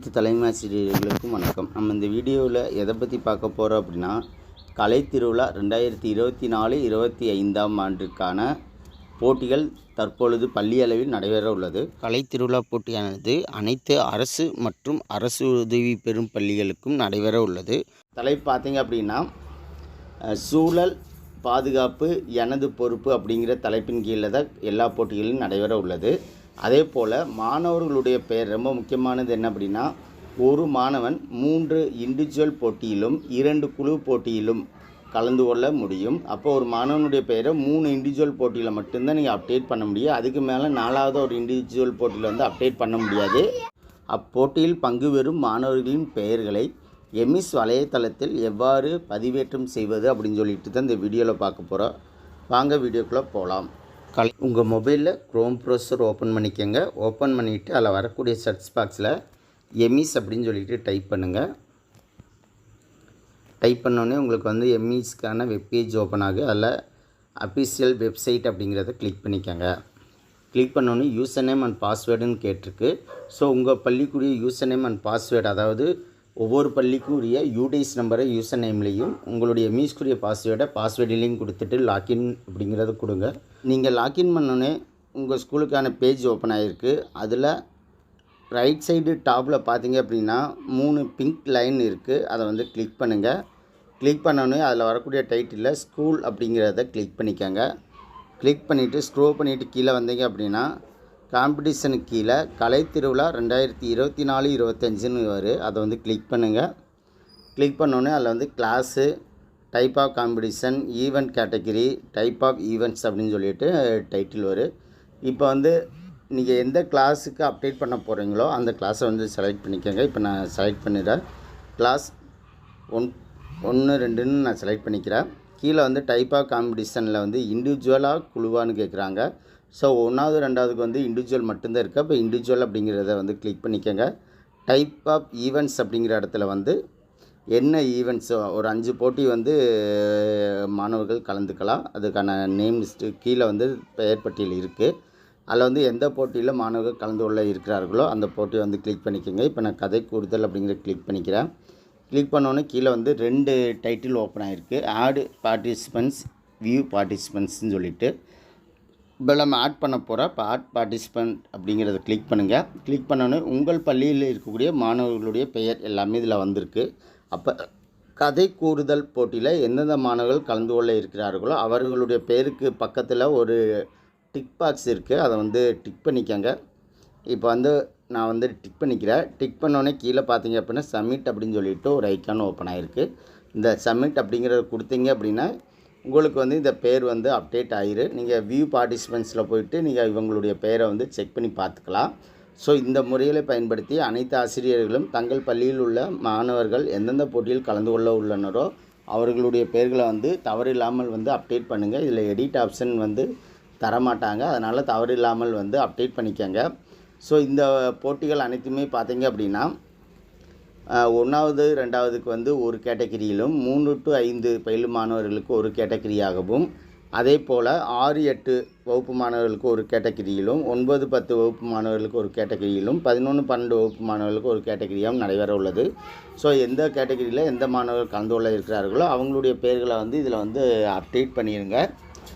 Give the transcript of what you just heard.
அனைத்து தலைமை ஆசிரியர்களுக்கும் வணக்கம். நம்ம இந்த வீடியோவில் எதை பற்றி பார்க்க போகிறோம் அப்படின்னா கலை திருவிழா ரெண்டாயிரத்தி இருபத்தி நாலு இருபத்தி ஐந்தாம் ஆண்டிற்கான போட்டிகள் தற்பொழுது பள்ளி அளவில் நடைபெற உள்ளது. கலை திருவிழா போட்டியானது அனைத்து அரசு மற்றும் அரசு உதவி பெறும் பள்ளிகளுக்கும் நடைபெற உள்ளது. தலைப்பு பார்த்தீங்க அப்படின்னா சூழல் பாதுகாப்பு எனது பொறுப்பு அப்படிங்கிற தலைப்பின் கீழே தான் எல்லா போட்டிகளும் நடைபெற உள்ளது. அதே போல் மாணவர்களுடைய பெயர் ரொம்ப முக்கியமானது என்ன அப்படின்னா ஒரு மாணவன் மூன்று இண்டிவிஜுவல் போட்டியிலும் இரண்டு குழு போட்டியிலும் கலந்து கொள்ள முடியும். அப்போ ஒரு மாணவனுடைய பெயரை மூணு இண்டிவிஜுவல் போட்டியில் மட்டும்தான் நீங்கள் அப்டேட் பண்ண முடியும். அதுக்கு மேலே நாலாவது ஒரு இண்டிவிஜுவல் போட்டியில் வந்து அப்டேட் பண்ண முடியாது. அப்போட்டியில் பங்கு பெறும் மாணவர்களின் பெயர்களை எம்இஸ் வலைத்தளத்தில் எவ்வாறு பதிவேற்றம் செய்வது அப்படின்னு சொல்லிட்டு தான் இந்த வீடியோவில் பார்க்க போகிறோம் வாங்க வீடியோக்குள்ளே போகலாம் கலை உங்கள் மொபைலில் க்ரோம் ப்ரௌசர் ஓப்பன் பண்ணிக்கோங்க. ஓப்பன் பண்ணிவிட்டு அதில் வரக்கூடிய சர்ச் பாக்ஸில் எம்இஸ் அப்படின்னு சொல்லிட்டு டைப் பண்ணுங்கள் டைப் பண்ணோடனே உங்களுக்கு வந்து எம்இஸ்க்கான வெப்பேஜ் ஓப்பன் ஆகும் அதில் அஃபிஷியல் வெப்சைட் அப்படிங்கிறத கிளிக் பண்ணிக்கோங்க. கிளிக் பண்ணோன்னே யூசர் நேம் அண்ட் பாஸ்வேர்டுன்னு கேட்டிருக்கு. ஸோ உங்கள் பள்ளிக்குரிய யூசர் நேம் அண்ட் பாஸ்வேர்டு அதாவது ஒவ்வொரு பள்ளிக்கும் உரிய யூடிஎஸ் நம்பரை யூசர் நேம்லேயும் உங்களுடைய மீஸ்குரிய பாஸ்வேர்டை பாஸ்வேர்டிலையும் கொடுத்துட்டு லாக்இன் அப்படிங்கிறத கொடுங்க. நீங்கள் லாக்இன் பண்ணோன்னே உங்கள் ஸ்கூலுக்கான பேஜ் ஓப்பன் ஆகிருக்கு அதில் ரைட் சைடு டாப்பில் பார்த்தீங்க அப்படின்னா மூணு பிங்க் லைன் இருக்குது அதை வந்து கிளிக் பண்ணுங்கள் கிளிக் பண்ணோன்னே அதில் வரக்கூடிய டைட்டிலில் ஸ்கூல் அப்படிங்கிறத கிளிக் பண்ணிக்கோங்க. கிளிக் பண்ணிவிட்டு ஸ்க்ரோ பண்ணிவிட்டு கீழே வந்தீங்க அப்படின்னா காம்படிஷனுக்கு கீழே கலை திருவிழா ரெண்டாயிரத்தி இருபத்தி நாலு இருபத்தஞ்சுன்னு வரும் அதை வந்து கிளிக் பண்ணுங்கள் கிளிக் பண்ணோன்னே அதில் வந்து class type of competition event category type of events அப்படின்னு சொல்லிட்டு டைட்டில் வரும் இப்போ வந்து நீங்கள் எந்த கிளாஸுக்கு அப்டேட் பண்ண போகிறீங்களோ அந்த கிளாஸை வந்து செலக்ட் பண்ணிக்கோங்க. இப்போ நான் செலக்ட் பண்ணிடுறேன். கிளாஸ் ஒன் ஒன்று ரெண்டுன்னு நான் செலக்ட் பண்ணிக்கிறேன். கீழே வந்து டைப் ஆஃப் காம்படிஷனில் வந்து இண்டிவிஜுவலாக குழுவான்னு கேட்குறாங்க ஸோ ஒன்றாவது ரெண்டாவதுக்கு வந்து இண்டிவிஜுவல் மட்டும்தான் இருக்குது அப்போ இண்டிவிஜுவல் அப்படிங்கிறத வந்து கிளிக் பண்ணிக்கோங்க. டைப் ஆஃப் ஈவெண்ட்ஸ் அப்படிங்கிற இடத்துல வந்து என்ன ஈவெண்ட்ஸோ ஒரு அஞ்சு போட்டி வந்து மாணவர்கள் கலந்துக்கலாம். அதுக்கான நேம் லிஸ்ட்டு கீழே வந்து பெயர் பட்டியல் இருக்குது அதில் வந்து எந்த போட்டியில் மாணவர்கள் கலந்து கொள்ள இருக்கிறார்களோ அந்த போட்டியை வந்து கிளிக் பண்ணிக்கோங்க. இப்போ நான் கதை கூடுதல் அப்படிங்கிற கிளிக் பண்ணிக்கிறேன். கிளிக் பண்ணோன்னே கீழே வந்து ரெண்டு டைட்டில் ஓப்பன் ஆகிருக்கு ஆடு பார்ட்டிசிபெண்ட்ஸ் வியூ பார்ட்டிசிபென்ட்ஸ்னு சொல்லிட்டு. இப்போ நம்ம ஆட் பண்ண போகிற இப்போ ஆட் பார்ட்டிசிபெண்ட் அப்படிங்கிறத கிளிக் பண்ணுங்கள் கிளிக் பண்ணோன்னே உங்கள் பள்ளியில் இருக்கக்கூடிய மாணவர்களுடைய பெயர் எல்லாமே இதில் வந்திருக்கு. அப்போ கதை கூறுதல் போட்டியில் எந்தெந்த மாணவர்கள் கலந்து கொள்ள இருக்கிறார்களோ அவர்களுடைய பெயருக்கு பக்கத்தில் ஒரு டிக் பாக்ஸ் இருக்குது அதை வந்து டிக் பண்ணிக்கோங்க. இப்போ வந்து நான் வந்து டிக் பண்ணிக்கிறேன். டிக் பண்ணோன்னே கீழே பார்த்தீங்க அப்படின்னா சப்மிட் அப்படின்னு சொல்லிட்டு ஒரு ஐக்கான் ஓப்பன் ஆகிருக்கு இந்த சப்மிட் அப்படிங்கிறத கொடுத்தீங்க அப்படின்னா உங்களுக்கு வந்து இந்த பேர் வந்து அப்டேட் ஆயிரு. நீங்கள் வியூ பார்ட்டிசிபெண்ட்ஸில் போயிட்டு நீங்கள் இவங்களுடைய பெயரை வந்து செக் பண்ணி பார்த்துக்கலாம். ஸோ இந்த முறையில் பயன்படுத்தி அனைத்து ஆசிரியர்களும் தங்கள் பள்ளியில் உள்ள மாணவர்கள் எந்தெந்த போட்டியில் கலந்து கொள்ள உள்ளனரோ அவர்களுடைய பெயர்களை வந்து தவறில்லாமல் வந்து அப்டேட் பண்ணுங்கள் இதில் எடிட் ஆப்ஷன் வந்து தரமாட்டாங்க. அதனால் தவறில்லாமல் வந்து அப்டேட் பண்ணிக்கோங்க. ஸோ இந்த போட்டிகள் அனைத்துமே பார்த்தீங்க அப்படின்னா ஒன்றாவது ரெண்டாவதுக்கு வந்து ஒரு கேட்டகிரியிலும் மூன்று டு ஐந்து பயிலும் மாணவர்களுக்கு ஒரு கேட்டகிரியாகவும் அதே போல் ஆறு எட்டு வகுப்பு மாணவர்களுக்கு ஒரு கேட்டகிரியிலும் ஒன்பது பத்து வகுப்பு மாணவர்களுக்கு ஒரு கேட்டகிரியிலும் பதினொன்று பன்னெண்டு வகுப்பு மாணவர்களுக்கு ஒரு கேட்டகிரியாகவும் நடைபெற உள்ளது. ஸோ எந்த கேட்டகிரியில் எந்த மாணவர்கள் கலந்து கொள்ள இருக்கிறார்களோ அவங்களுடைய பேர்களை வந்து இதில் வந்து அப்டேட் பண்ணிடுங்க